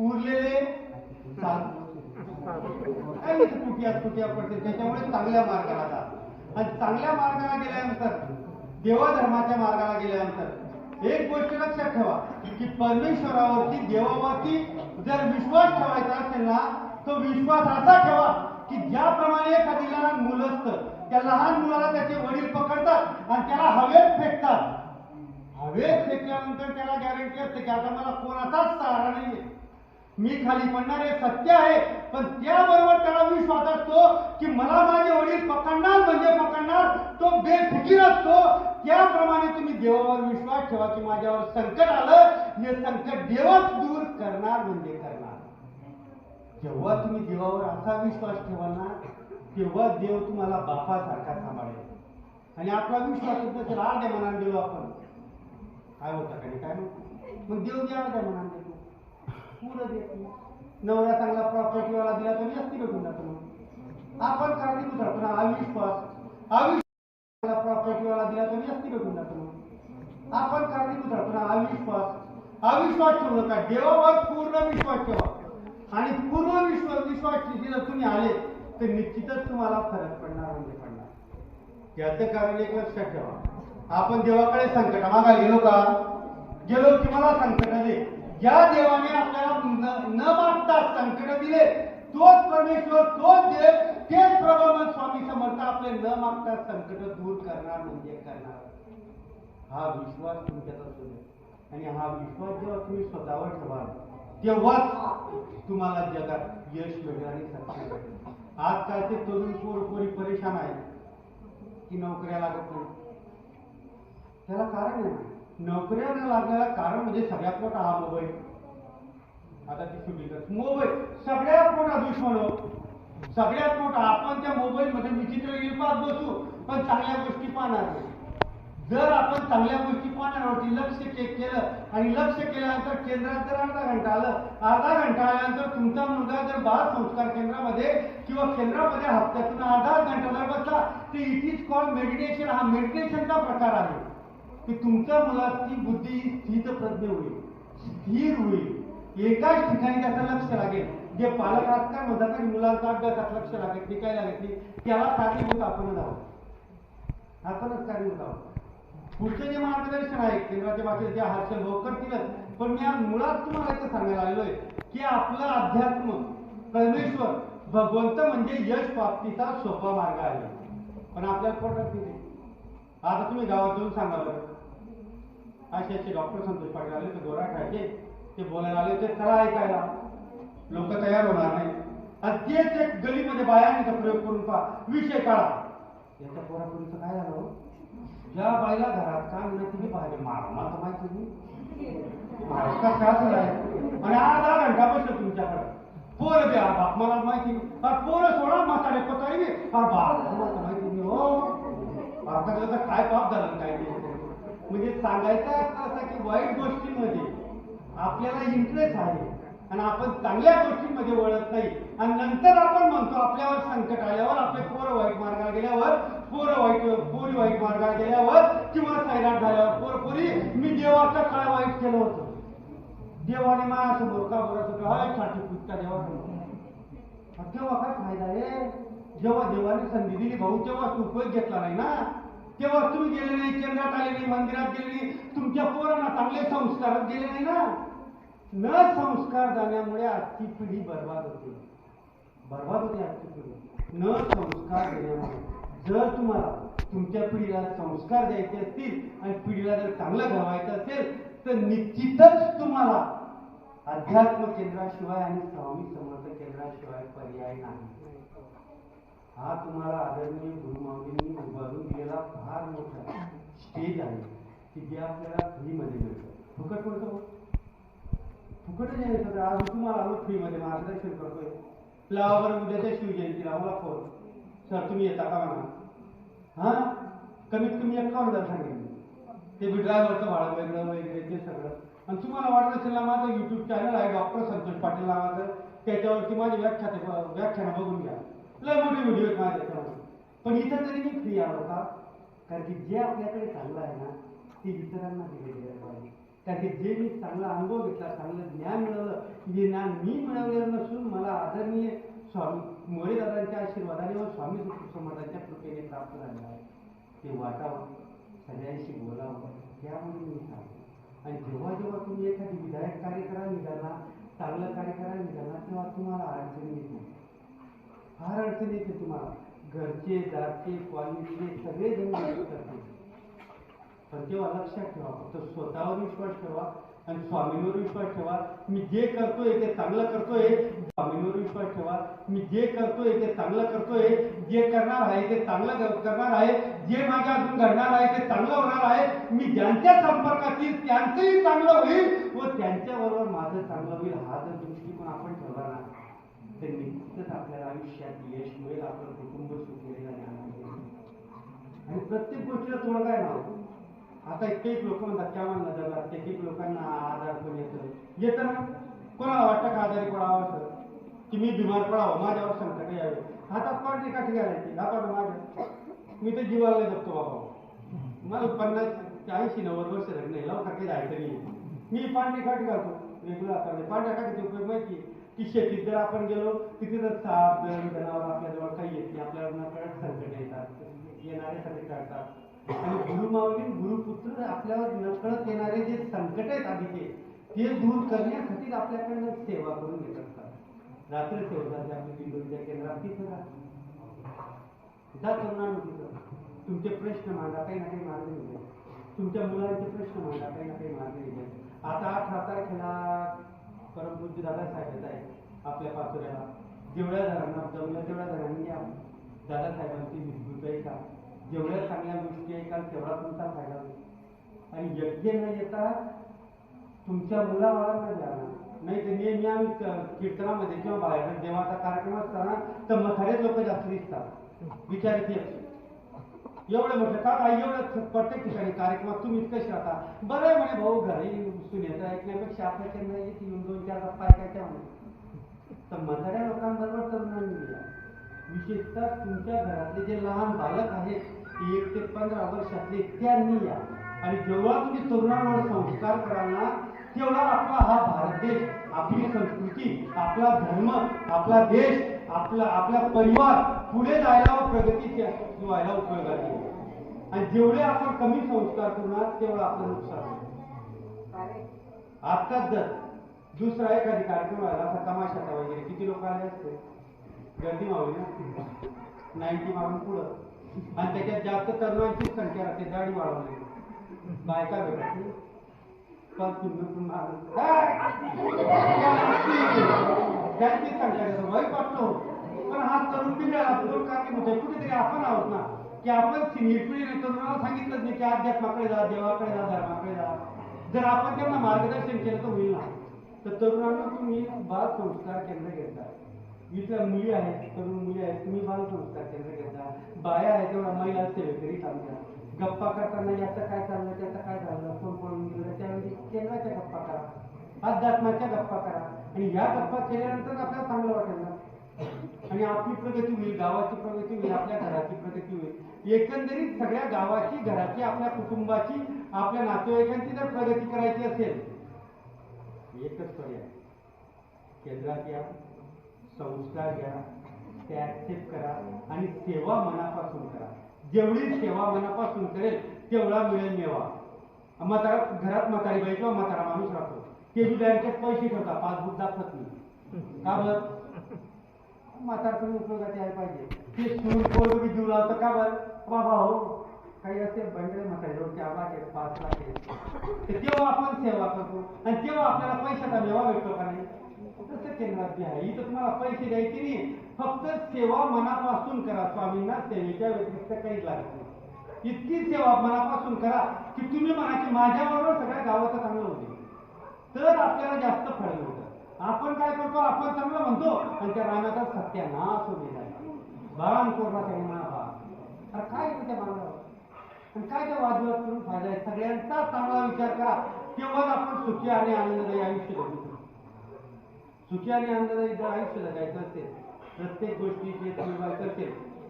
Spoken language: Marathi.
उरलेले काय काही तुटिया तुटिया पडते? त्याच्यामुळे चांगल्या मार्गाला जा. आणि चांगल्या मार्गाला गेल्यानंतर देवाधर्माच्या मार्गाला गेल्यानंतर एक गोष्ट लक्षात ठेवा की परमेश्वरावरती देवावरती जर विश्वास ठेवायचा असेल ना तो विश्वास असा ठेवा की ज्याप्रमाणे एखादी लहान मुलं असतं त्या लहान मुलाला त्याचे वडील पकडतात आणि त्याला हवेत फेकतात. हवेत फेकल्यानंतर त्याला गॅरंटी असते की आता मला कोणाचाच सहारा नाहीये. मी खाली पडणार हे सत्य आहे. पण त्याबरोबर त्याला विश्वास असतो की मला माझे वडील पकडणार म्हणजे पकडणार तो बेफिकीर असतो. त्याप्रमाणे तुम्ही देवावर विश्वास ठेवा की माझ्यावर संकट आलं हे संकट देवच दूर करणार म्हणजे करणार. जेव्हा तुम्ही देवावर असा विश्वास ठेवाल ना तेव्हा देव तुम्हाला बापासारखा सांभाळेल. आणि आपला विश्वास नसेल अर्ध्या मनाने देऊ आपण. काय होतं काय नाही? काय मग देव द्या अर्ध्या मनाने देतो पूर्ण देत नाही. नवरा चांगला प्रॉपर्टीवाला दिला तरी जास्ती भेटून जातो मग. आपण कारणीभूत राहतो ना अविश्वास. अविश्वास प्रॉपर्टीवाला दिला तरी जास्ती भेटून जातो मग. आपण कारणीभूत राहतो ना अविश्वास. अविश्वास ठेवू नका देवावर पूर्ण विश्वास ठेवा. आणि पूर्ण विश्वास विश्वास जर तुम्ही आले तर निश्चितच तुम्हाला फरक पडणार म्हणजे पडणार. त्याचं कारण एक लक्षात ठेवा. आपण देवाकडे संकट मागा गेलो का? गेलो की मला संकट आले. ज्या देवाने आपल्याला न- मागता संकट दिले तोच परमेश्वर तोच देव तेच प्रभावन स्वामी समर्थ आपले न मागता संकट दूर करणार म्हणजे करणार. हा विश्वास तुमच्यात असू दे आणि हा विश्वास जेव्हा तुम्ही स्वतःवर ठेवाल तेव्हाच तुम्हाला जगात यश मिळेल आणि सक्सेस भेटेल आजकालचे तरुण पोर पोरी परेशान आहेत की नोकऱ्या लागत नाही त्याला कारण आहे नोकऱ्या न लागण्याला कारण म्हणजे सगळ्यात मोठा हा मोबाईल. आता ती सुटी मोबाईल. सगळ्यात मोठा दुश्मन हो. सगळ्यात मोठा. आपण त्या मोबाईल मध्ये विचित्र रील पाहत बसू पण चांगल्या गोष्टी पाहणार नाही. जर आपण चांगल्या गोष्टी पाहण्यावरती लक्ष केलं आणि लक्ष केल्यानंतर केंद्रात जर अर्धा घंटा आलं अर्धा घंटा आल्यानंतर तुमचा मुलगा जर बाल संस्कार केंद्रामध्ये किंवा केंद्रामध्ये हप्त्यातून अर्धा घंटा जर बसला तर इट इज कॉल मेडिटेशन हा मेडिटेशनचा प्रकार आहे. की तुमच्या मुलाची बुद्धी स्थित प्रज्ञ होईल. स्थिर होईल. एकाच ठिकाणी त्याचं लक्ष लागेल. जे पालक काय म्हणतात मुलांचा अभ्यासात लक्ष लागेल. ते काय लागत नाही त्याला कारणीभूत आपणच आहोत. आपणच कारणीभूत आहोत. पुढचं जे मार्गदर्शन आहे केंद्राच्या बाबतीत जे हर्षल भाऊ करतीलच पण मी आज मुळात तुम्हाला इथं सांगायला आलोय की आपलं अध्यात्म परमेश्वर भगवंत म्हणजे यश प्राप्तीचा सोपा मार्ग आहे. पण आपल्याला पडत नाही. आता तुम्ही गावात जाऊन सांगा बरं. असे असे डॉक्टर संतोष पाटील आले ते गोरा खायचे ते बोलायला आले ते खरं ऐकायला. लोक तयार होणार नाही आणि तेच एक गलीमध्ये बायांचा प्रयोग करून पहा. विषय काढा. याच्या पोरापुरीचं काय झालं हो? ज्या बाईला घरात काम नाही तुम्ही पाहिजे मारा. मला माहिती नाही. महाराष्ट्रात काय झालं आहे आणि अर्धा घंटा बसलो तुमच्याकडे. पोर द्या बाप मला माहिती नाही. पोरं सोडा म्हातारे पतारी अरे बाप मला माहिती नाही हो. भारताकडे काय पाप झालं काय नाही. म्हणजे सांगायचा अर्थ असा की वाईट गोष्टीमध्ये आपल्याला इंटरेस्ट आहे आणि आपण चांगल्या गोष्टींमध्ये वळत नाही. आणि नंतर आपण म्हणतो आपल्यावर संकट आल्यावर आपले पोरं वाईट मार्गाला गेल्यावर पोरं वाईट पोरी वाईट मार्गाला गेल्यावर किंवा सैराट झाल्यावर पोर पोरी मी देवाचं काय वाईट केलं होतं. देवाने माझ्यासमोर का बोलत होतं हायसाठी पुटका देवासमोर. तेव्हा काय फायदा रे? जेव्हा देवाने संधी दिली भाऊ तेव्हा उपयोग घेतला नाही ना? तेव्हा तुम्ही गेले नाही केंद्रात आले नाही मंदिरात गेले नाही तुमच्या पोरांना चांगले संस्कारात गेले नाही ना? न संस्कार जाण्यामुळे आजची पिढी बर्बाद होते. बर्बाद होते आजची पिढी. न संस्कार देण्यामुळे जर तुम्हाला तुमच्या पिढीला संस्कार द्यायचे असतील आणि पिढीला जर चांगलं घडवायचं असेल तर निश्चितच तुम्हाला अध्यात्म केंद्राशिवाय आणि स्वामी समर्थ केंद्राशिवाय पर्याय नाही. हा तुम्हाला आदरणीय गुरुमाऊलींनी उभारून दिलेला फार मोठा स्टेज आहे की जे आपल्याला फ्रीमध्ये मिळतं. फुकट मिळतो हो. फुकटच आहे सर आज तुम्हाला आलो फ्रीमध्ये मार्गदर्शन करतोय. लावावर उद्याच्या शिवजयंतीला मला फोन. सर तुम्ही येता का म्हणा? हा? कमीत कमी एक हजार सांगितलं ते बी ड्रायव्हरचं भाडं वेगळं वगैरे ते सगळं. आणि तुम्हाला वाटत असेल ना माझं युट्यूब चॅनल आहे डॉक्टर संतोष पाटील नावाचं. त्याच्यावरती माझी व्याख्या व्याख्यानं बघून घ्या. लय मोठे व्हिडिओ आहेत माझ्या त्याच्यावर पण इथं तरी मी फ्री आलो का कारण की जे आपल्याकडे चाललं आहे ना ते इतरांना दिले गेलं पाहिजे. कारण की जे मी चांगला अनुभव घेतला चांगलं ज्ञान मिळवलं हे ज्ञान मी मिळवलेलं नसून मला आदरणीय स्वामी मोरेदादांच्या आशीर्वादाने व स्वामी समर्थांच्या कृपेने प्राप्त झालेलं आहे. ते वाटावं सगळ्यांशी बोलावं यामुळे मी सांगतो आणि जेव्हा जेव्हा तुम्ही एखादी विधायक कार्य करायला निघाला चांगलं कार्य निघाला तेव्हा तुम्हाला अडचणी येते फार अडचण येते तुम्हाला. घरचे दारचे कॉलनीचे सगळे जण मदत करतील. पण तेव्हा लक्षात ठेवा फक्त स्वतःवर विश्वास ठेवा आणि स्वामींवर विश्वास ठेवा. मी जे करतोय ते चांगलं करतोय स्वामींवर विश्वास ठेवा. मी जे करतोय ते चांगलं करतोय जे करणार आहे ते चांगलं करणार आहे. जे माझ्या अजून घडणार आहे ते चांगलं होणार आहे. मी ज्यांच्या संपर्कात येईल त्यांचंही चांगलं होईल व त्यांच्याबरोबर माझं चांगलं होईल हा जर दृष्टिकोन आपण ठेवला ना तर आयुष्यात यश मिळेल आपलं कुटुंब सुखी आणि प्रत्येक गोष्टीला थोडं काय नाव? आता एक लोक म्हणतात क्या म्हणलं जगात एक लोकांना आजार पण येतं येतं ना? कोणाला वाटतं का आजारी पडावं असं? की मी बिमार पडावं? माझ्यावर संकट यावे हातात पाठी एका ठिकाणी आपण माझ्या. मी तर जीवाला जगतो बाबा. मला पन्नास ऐंशी नव्वद वर्ष झाली नाही लवकर काही जायचं नाही. मी पांढरी काठी घालतो रेग्युलर आता पांढऱ्या काठीचा उपयोग माहिती आहे. की शेतीत जर आपण गेलो तिथे जर साप जर जनावर आपल्याजवळ काही येत नाही आपल्याला नकळत संकट येतात. येणारे सगळे टाळतात आणि गुरुमावली गुरुपुत्र आपल्यावर नकळत येणारे जे संकट आहेत आधीचे ते दूर करण्यासाठी आपल्याकडनं सेवा करून घेत असतात रात्र सेवकाची आपली दिंडोरीच्या केंद्रात तिथं जा तरुणांनो तिथं तुमचे प्रश्न मांडा काही ना काही मार्ग निघेल. तुमच्या मुलांचे प्रश्न मांडा काही ना काही मार्ग निघेल. आता अठरा तारखेला परमपूज्य दादासाहेब येत आहे आपल्या पाचोऱ्याला जेवढ्या जणांना जमलं तेवढ्या जणांनी या. दादासाहेबांची विद्युत आहे जेवढ्या चांगल्या गोष्टी ऐकाल तेवढा तुमचा फायदा होईल. आणि यज्ञ न येता तुमच्या मुलाबाळांना द्या नाही तर नेहमी आम्ही कीर्तनामध्ये किंवा बाहेर देवाचा कार्यक्रम असताना तर मथारेच लोक जास्त दिसतात. विचारित एवढं म्हटलं का एवढं प्रत्येक ठिकाणी कार्यक्रमात तुम्ही इतकंच राहता. बरं आहे म्हणे भाऊ घरी सुनेचं ऐकण्यापेक्षा आपल्या नाही येते येऊन दोन चार गप्पा ऐकायच्या म्हणे तर म्हाताऱ्या लोकांबरोबर तरुणांनी दिला विशेषतः तुमच्या घरातले जे लहान बालक आहेत एक ते पंधरा वर्षातले त्यांनी या. आणि जेवढा तुम्ही तरुणांवर संस्कार कराल ना तेवढा आपला हा भारत देश आपली संस्कृती आपला धर्म आपला देश आपला आपला परिवार पुढे जायला व प्रगती व्हायला उपयोगात येईल आणि जेवढे आपण कमी संस्कार करणार तेवढं आपलं नुकसान आत्ताच जर दुसरा एखादी कार्यक्रम आला असा तमाशाचा वगैरे किती लोक आले असते गर्दी मावली ना नाईन्टी मारून पुढं आणि त्याच्यात जास्त तरुणांचीच संख्या राहते दाढी वाढवली बायका भेटत पण तुम्ही त्यांची संख्या वय वाईट होतं पण हा दोन कारण होते. कुठेतरी आपण आहोत ना की आपण सिनियर पिढीने तरुणाला सांगितलंच नाही की अध्यात्माकडे जा देवाकडे जा धर्माकडे जा. जर आपण त्यांना मार्गदर्शन केलं तर होईल ना. तर तरुणांना तुम्ही बाल संस्कार केंद्र घेता. इथल्या मुली आहेत तरुण मुली आहेत तुम्ही बाल संस्कार केंद्र घेता. बाया आहेत तेवढा महिला सेवेकरी काम गप्पा करताना याचं काय चाललं त्याचं काय चाललं कोण पळून गेलं त्यावेळी केंद्राच्या गप्पा करा. अध्यात्माच्या गप्पा करा. आणि या गप्पा केल्यानंतर आपल्याला चांगलं वाटेल ना. आणि आपली प्रगती होईल गावाची प्रगती होईल आपल्या घराची प्रगती होईल. एकंदरीत सगळ्या गावाची घराची आपल्या कुटुंबाची आपल्या नातेवाईकांची जर प्रगती करायची असेल एकच पर्याय. केंद्रात या संस्कार घ्या ते ऍक्सेप्ट करा आणि सेवा मनापासून करा. जेवढी सेवा मनापासून करेल तेवढा मिळेल मेवा. म्हातारा घरात म्हातारी बाई किंवा म्हातारा माणूस राहतो. ते बँकेत पैसे ठेवता पासबुक दाखवत नाही. का बरं? म्हातारपणी उपयोगात यायला पाहिजे. ते सूर पोर जीव लावतं का बरं? बाबा हो. काही असेल बंडल म्हणताय जवळ चार लाख आहेत पाच लाख आहेत. तेव्हा आपण सेवा करतो. आणि तेव्हा आपल्याला पैशाचा मेवा भेटतो का नाही? तसं केंद्रात बी आहे. इथं तुम्हाला पैसे द्यायचे नाही. फक्त सेवा मनापासून करा स्वामींना सेवेच्या व्यतिरिक्त काहीच लागत नाही. इतकी सेवा मनापासून करा की तुम्ही म्हणा की माझ्याबरोबर सगळ्या गावाचं चांगलं होते तर आपल्याला जास्त फळ मिळतं आपण काय करतो? आपण चांगलं म्हणतो. आणि त्या रानाचा सत्यानाश होईल बाण कोरला काही म्हणा अरे काय त्या मानवावर आणि काय त्या वादविवाद करून फायदा आहे? सगळ्यांचा चांगला विचार करा. तेव्हाच आपण सुखी आणि आनंददायी आयुष्य जगू शकतो. सुखी आणि आनंददायी जर आयुष्य जगायचं असेल प्रत्येक गोष्टीचे करते